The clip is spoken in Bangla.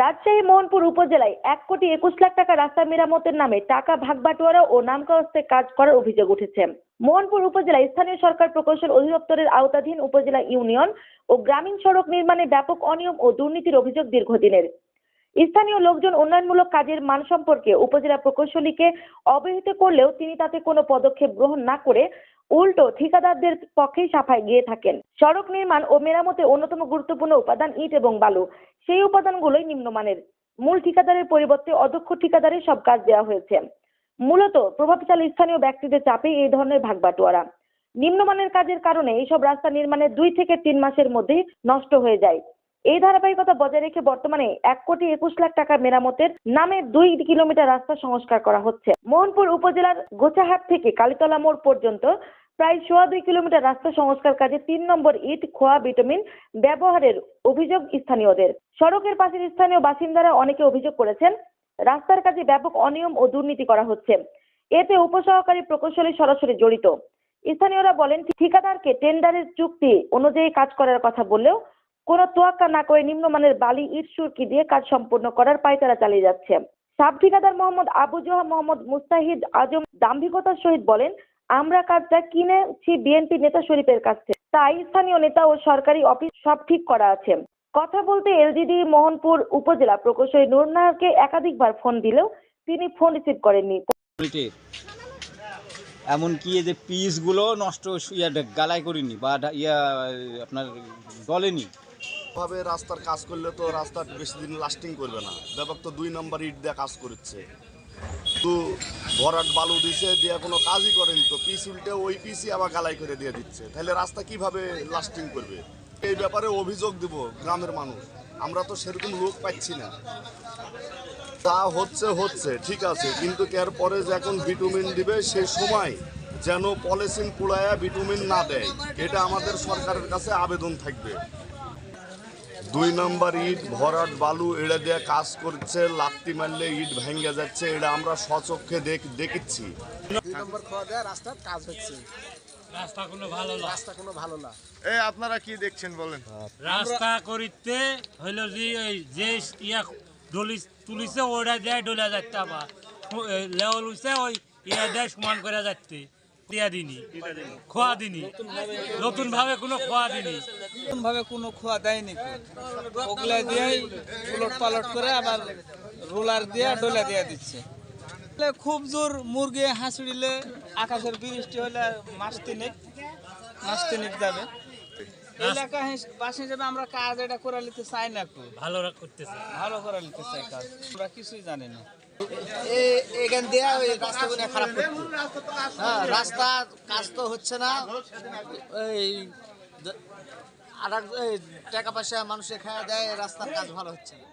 রাজশাহী, মোহনপুর উপজেলায় এক কোটি একুশ লাখ টাকা রাস্তা মেরামতের নামে টাকা ভাগবাটোয়ারা ও নামকাওয়াস্তে কাজ করার অভিযোগ উঠেছে। মোহনপুর উপজেলায় স্থানীয় সরকার প্রকৌশল অধিদপ্তরের আওতাধীন উপজেলা ইউনিয়ন ও গ্রামীণ সড়ক নির্মাণে ব্যাপক অনিয়ম ও দুর্নীতির অভিযোগ দীর্ঘদিনের। স্থানীয় লোকজন উন্নয়নমূলক কাজের মান সম্পর্কে উপজেলা প্রকৌশলীকে অবহিত করলেও তিনি তাতে কোনো পদক্ষেপ গ্রহণ না করে উল্টো ঠিকাদারদের পক্ষেই সাফাই গিয়ে থাকেন। সড়ক নির্মাণ ও মেরামতে অন্যতম গুরুত্বপূর্ণ উপাদান ইট এবং বালু। সেই উপাদানগুলোই নিম্নমানের। মূল ঠিকাদারের পরিবর্তে অদক্ষ ঠিকাদারের সব কাজ দেওয়া হয়েছে। মূলত প্রভাবশালী স্থানীয় ব্যক্তিদের চাপে এই ধরনের ভাগবাটোয়ারা। নিম্নমানের কাজের কারণে এইসব রাস্তা নির্মাণের দুই থেকে তিন মাসের মধ্যে নষ্ট হয়ে যায়। এই ধারাবাহিকতা বজায় রেখে বর্তমানে এক কোটি একুশ লাখ টাকা মেরামতের নামে দুই কিলোমিটার রাস্তা সংস্কার করা হচ্ছে। মোহনপুর উপজেলার গোচাহাট থেকে কালীতলা মোড় পর্যন্ত প্রায় সোয়া দুই কিলোমিটার রাস্তা সংস্কার কাজে তিন নম্বর ইট, খোয়া, ভিটামিন ব্যবহারের অভিযোগ স্থানীয়দের। সড়কের পাশের স্থানীয় বাসিন্দারা অনেকে অভিযোগ করেছেন, রাস্তার কাজে ব্যাপক অনিয়ম ও দুর্নীতি করা হচ্ছে। এতে উপসহকারী প্রকৌশলী সরাসরি জড়িত। স্থানীয়রা বলেন, ঠিকাদারকে টেন্ডারের চুক্তি অনুযায়ী কাজ করার কথা বললেও কোনো তোয়াক্কা না করে নিম্নমানের বালি, ইট, সুরকি দিয়ে কাজ সম্পূর্ণ করার পায়তারা চালিয়ে যাচ্ছে। সাব ঠিকাদার মোহাম্মদ আবু জোহা, মোহাম্মদ মুস্তাহিদ আজম দাম্ভিকতার সহিত বলেন আমরা কাজটা কিনেছি বিএনপি নেতা শরীফের কাছ। থেকে তাই স্থানীয় নেতা ও সরকারি অফিস সব ঠিক করা আছে। কথা বলতে এলজিডি মোহনপুর উপজেলা প্রকৌশলী নুরনাহারকে একাধিকবার ফোন দিলেও তিনি ফোন রিসিভ করেননি। এমনকি এই যে পিসগুলো নষ্ট ইয়া গালাই করিনি বা ইয়া আপনার গলেনি? ভাবে রাস্তার কাজ করলে তো রাস্তা বেশি দিন লাস্টিং করবে না। ব্যাপক তো দুই নম্বর ইট দিয়ে কাজ করছে। তো ভরাট বালু দিছে, দিয়ে কোনো কাজই করেনি তো। পিস উল্টে ওই পিসই আবার গালাই করে দিয়ে দিচ্ছে। তাহলে রাস্তা কীভাবে লাস্টিং করবে? এই ব্যাপারে অভিযোগ দিব গ্রামের মানুষ। আমরা তো সেরকম লোক পাচ্ছি না। তা হচ্ছে হচ্ছে, ঠিক আছে। কিন্তু এর পরে যে এখন ভিটামিন দিবে সেই সময় যেন পলিসিন পুড়ায়া ভিটামিন না দেয়। এটা আমাদের সরকারের কাছে আবেদন থাকবে। দুই নম্বর ইট ভরাট বালু এড়ে দিয়ে কাজ করছে লাত্তি মারলে ইট ভেঙে যাচ্ছে এটা আমরা স্বচক্ষে দেখ দেখেছি। দুই দেয় রাস্তার কাজ হচ্ছে। রাস্তা কোনো ভালো না। রাস্তা কোনো ভালো না। এই আপনারা কি দেখছেন বলেন? রাস্তা করিতে হইল যে ওই যে ইয়া ডলিস তুলিছে ওটা দেয় ডলে যাচ্ছে আবার। উঠছে ওই ইয়া দেয় সমান করে যাচ্ছে দিয়া দিনি খোয়া দিনি। নতুন ভাবে কোনো খোয়া দিনি। ভাবে কোনো খোয়া দেয়নি। ওগুলা দিয়েই উলট পালট করে আবার রোলার দিয়ে ডোলা দিয়ে দিচ্ছে। খুব জোর মুরগি হাঁসড়িলে আকাশের বৃষ্টি হলে মাস তিনেক মাস তিনেক যাবে। এলাকা বাসী হিসেবে আমরা কাজ এটা করে নিতে চাই না ভালো করতেছে। ভালো করে নিতে চাই কাজ। আমরা কিছুই জানি না। এখান দিয়ে ওই রাস্তাগুলো খারাপ হ্যাঁ রাস্তা কাজ তো হচ্ছে না। এই আর টাকা পয়সা মানুষে খাওয়া দেয়, রাস্তার কাজ ভালো হচ্ছে না।